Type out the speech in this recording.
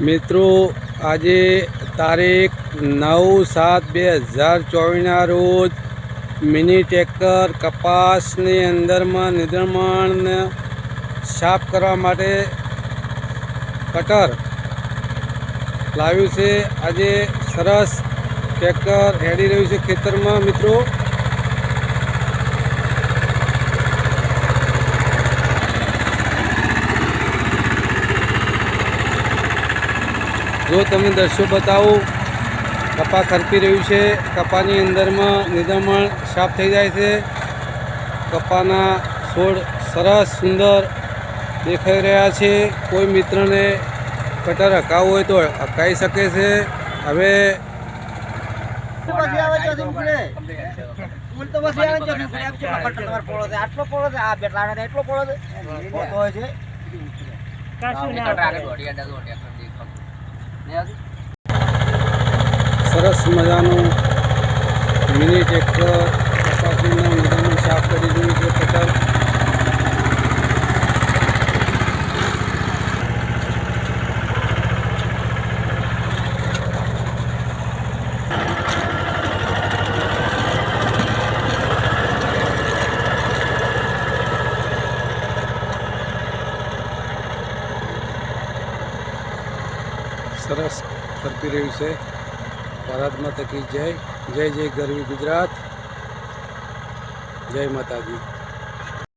મિત્રો, આજે તારીખ નવ સાત બે હજાર ચોવીસના રોજ મિની ટ્રેક્ટર કપાસની અંદરમાં નિદ્રમણને સાફ કરવા માટે કટર લાવ્યું છે. આજે સરસ ટ્રેક્ટર હેડી રહ્યું છે ખેતરમાં, મિત્રો. જો તમે દ્રશ્યો બતાવું કપા ખરપી રહ્યું છે કપાની અંદરમાં નિદામણ સાફ થઈ જાય છે. કપાના છોડ સરસ સુંદર દેખાઈ રહ્યા છે. કોઈ મિત્રને કટર હકાવવું હોય તો હકાઈ શકે છે. હવે? આટલો પોળો છે? આ બેટલા એટલો પોળો છે? સરસ મજાનું મિની ટ્રેક્ટર કપાસીનું નિદામણ સાફ કરી રહ્યું છે કટર સરસ ફરતી રહ્યું છે. ભારત માતા કી જય. જય જય ગરવી ગુજરાત. જય માતાજી.